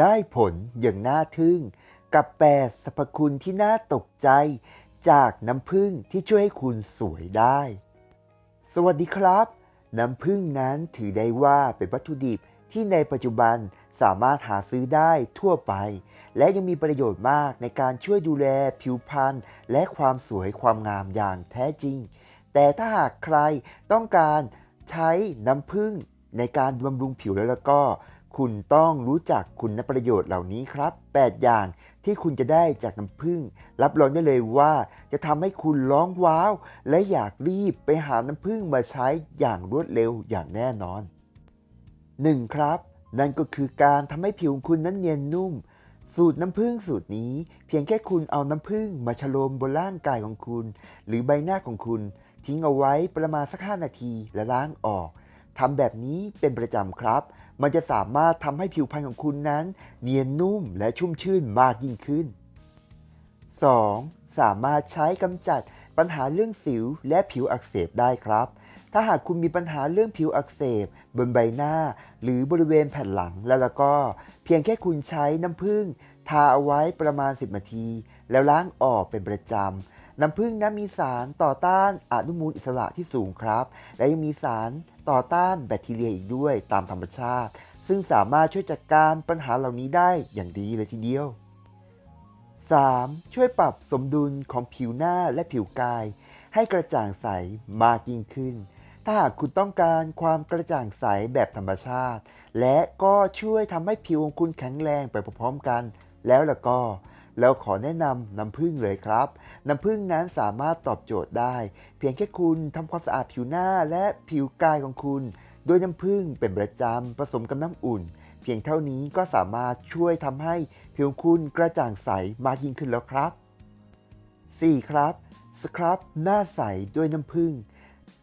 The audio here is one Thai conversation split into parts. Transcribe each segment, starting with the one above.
ได้ผลอย่างน่าทึ่ง กับแปดสรรพคุณที่น่าตกใจ จากน้ำผึ้งที่ช่วยให้คุณสวยได้ สวัสดีครับ น้ำผึ้งนั้นถือได้ว่าเป็นวัตถุดิบที่ในปัจจุบันสามารถหาซื้อได้ทั่วไป และยังมีประโยชน์มากในการช่วยดูแลผิวพรรณและความสวยความงามอย่างแท้จริง แต่ถ้าหากใครต้องการใช้น้ำผึ้งในการบำรุงผิวแล้วแล้วก็ คุณต้องรู้จักคุณประโยชน์เหล่านี้ครับ 8 อย่างที่คุณจะได้จากน้ำผึ้งรับรองได้เลยว่า จะทำให้คุณร้องว้าว และอยากรีบไปหาน้ำผึ้งมาใช้อย่างรวดเร็วอย่างแน่นอน 1. ครับ นั่นก็คือการทำให้ผิวคุณนั้นเนียนนุ่ม สูตรน้ำผึ้งสูตรนี้ เพียงแค่คุณเอาน้ำผึ้งมาฉโลมบนร่างกายของคุณ หรือใบหน้าของคุณ ทิ้งเอาไว้ประมาณสัก 5 นาทีและล้างออกทำแบบนี้เป็นประจำครับ มันจะสามารถทำให้ผิวพรรณของคุณนั้น เนียนนุ่มและชุ่มชื่นมากยิ่งขึ้น 2. สามารถใช้กำจัดปัญหาเรื่องสิวและผิวอักเสบได้ครับ ถ้าหากคุณมีปัญหาเรื่องผิวอักเสบบนใบหน้า หรือบริเวณแผ่นหลังแล้วแล้วก็ เพียงแค่คุณใช้น้ำผึ้งทาเอาไว้ประมาณ 10 นาที แล้วล้างออกเป็นประจำน้ำผึ้งนั้นมีสารต่อต้านอนุมูลอิสระที่สูงครับ และยังมีสาร ต่อต้านแบคทีเรียอีกด้วยตามธรรมชาติ ซึ่งสามารถช่วยจัดการปัญหาเหล่านี้ได้อย่างดีเลยทีเดียว 3. ช่วยปรับสมดุลของผิวหน้าและผิวกาย ให้กระจ่างใสมากยิ่งขึ้น ถ้าหากคุณต้องการความกระจ่างใสแบบธรรมชาติ และก็ช่วยทำให้ผิวของคุณแข็งแรงไปพร้อมๆกัน แล้วล่ะก็ เราขอแนะนำน้ำผึ้งเลยครับ น้ำผึ้งนั้นสามารถตอบโจทย์ได้ เพียงแค่คุณทำความสะอาดผิวหน้าและผิวกายของคุณ ด้วยน้ำผึ้งเป็นประจำผสมกับน้ำอุ่น เพียงเท่านี้ก็สามารถช่วยทำให้ผิวคุณกระจ่างใสมากยิ่งขึ้นแล้วครับ 4. ครับสครับหน้าใสด้วยน้ำผึ้ง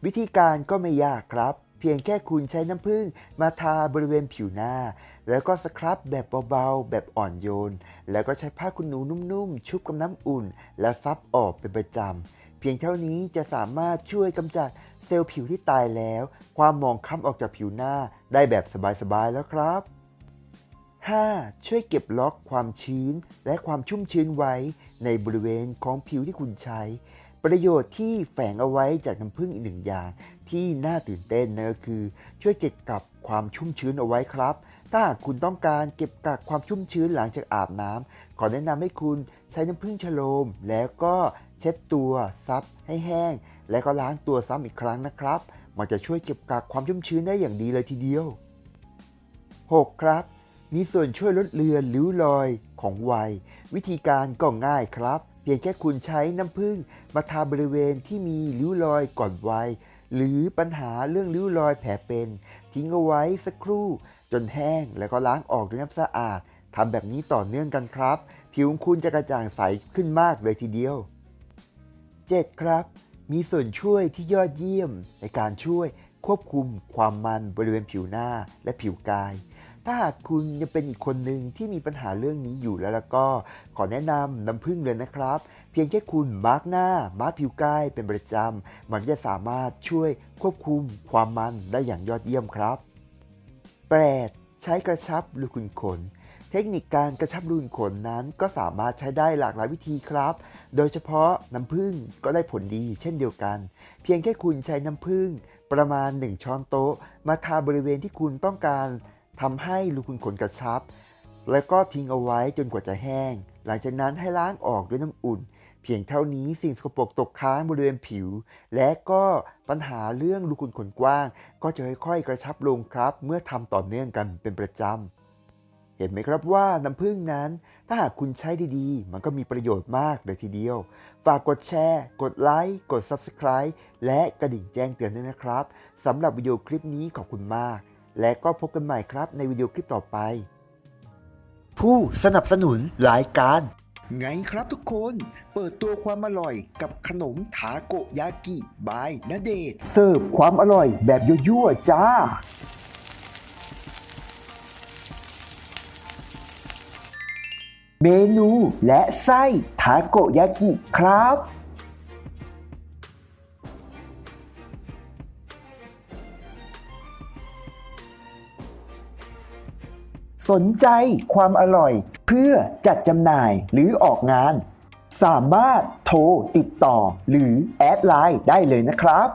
วิธีการก็ไม่ยากครับ เพียงแค่คุณใช้น้ำผึ้งมาทาบริเวณผิวหน้า แล้วก็สครับแบบเบาๆ แบบอ่อนโยน แล้วก็ใช้ผ้าคุณหนูนุ่มๆ ชุบกับน้ำอุ่น แล้วซับออกเป็นประจำ เพียงเท่านี้จะสามารถช่วยกำจัดเซลล์ผิวที่ตายแล้ว ความหมองคล้ำออกจากผิวหน้าได้แบบสบายๆแล้วครับ 5. ช่วยเก็บล็อกความชื้น และความชุ่มชื้นไว้ในบริเวณของผิวที่คุณใช้ ประโยชน์ที่แฝงเอาไว้จากน้ำผึ้งอีกหนึ่งอย่างที่น่าตื่นเต้นนั่นก็คือ ช่วยเก็บกับความชุ่มชื้นเอาไว้ครับ ถ้าหากคุณต้องการเก็บกักความชุ่มชื้นหลังจากอาบน้ำขอแนะนำให้คุณใช้น้ำผึ้งชโลม แล้วก็เช็ดตัวซับให้แห้ง แล้วก็ล้างตัวซ้ำอีกครั้งนะครับ มันจะช่วยเก็บกักความชุ่มชื้นได้อย่างดีเลยทีเดียว 6. ครับ มีส่วนช่วยลดเลือนริ้วรอยของวัย วิธีการก็ง่ายครับ เพียงแค่คุณใช้น้ำผึ้งมาทาบริเวณที่มีริ้วรอยก่อนวัย หรือปัญหาเรื่องริ้วรอยแผลเป็น ทิ้งเอาไว้สักครู่ จนแห้งแล้วก็ล้างออกด้วยน้ำสะอาดทำแบบนี้ต่อเนื่องกันครับ ผิวของคุณจะกระจ่างใสขึ้นมากเลยทีเดียว 7. ครับ มีส่วนช่วยที่ยอดเยี่ยมในการช่วยควบคุมความมันบริเวณผิวหน้าและผิวกาย ถ้าหากคุณยังเป็นอีกคนหนึ่งที่มีปัญหาเรื่องนี้อยู่แล้วแล้วก็ขอแนะนำน้ำผึ้งเลยนะครับ เพียงแค่คุณมาร์กหน้ามาร์กผิวกายเป็นประจำมันจะสามารถช่วยควบคุมความมันได้อย่างยอดเยี่ยมครับ 8. ใช้กระชับรูขุมขน เทคนิคการกระชับรูขุมขนนั้นก็สามารถใช้ได้หลากหลายวิธีครับ โดยเฉพาะน้ำผึ้งก็ได้ผลดีเช่นเดียวกัน เพียงแค่คุณใช้น้ำผึ้งประมาณ 1 ช้อนโต๊ะ มาทาบริเวณที่คุณต้องการ ทำให้รูขุมขนกระชับ แล้วก็ทิ้งเอาไว้จนกว่าจะแห้ง หลังจากนั้นให้ล้างออกด้วยน้ำอุ่น เพียงเท่านี้สิ่งสกปรกตกค้างบริเวณผิว และก็ปัญหาเรื่องรูขุมขนกว้าง ก็จะค่อยๆ กระชับลงครับ เมื่อทำต่อเนื่องกันเป็นประจำเห็นไหมครับว่าน้ำผึ้งนั้น ถ้าหากคุณใช้ดีๆ มันก็มีประโยชน์มากเลยทีเดียว ฝากกดแชร์ กดไลค์กด Subscribe และกระดิ่งแจ้งเตือนด้วยนะครับสำหรับวิดีโอคลิปนี้ขอบคุณมาก และก็พบกันใหม่ครับในวิดีโอคลิปต่อไป ผู้สนับสนุนรายการ ไงครับทุกคน เปิดตัวความอร่อยกับขนมทาโกยากิบายนาเดชน์เสิร์ฟความอร่อยแบบยั่วๆจ้า เมนูและไส้ทาโกยากิครับ สนใจความอร่อยเพื่อจัดจำหน่ายหรือออกงาน สามารถโทรติดต่อหรือแอดไลน์ได้เลยนะครับ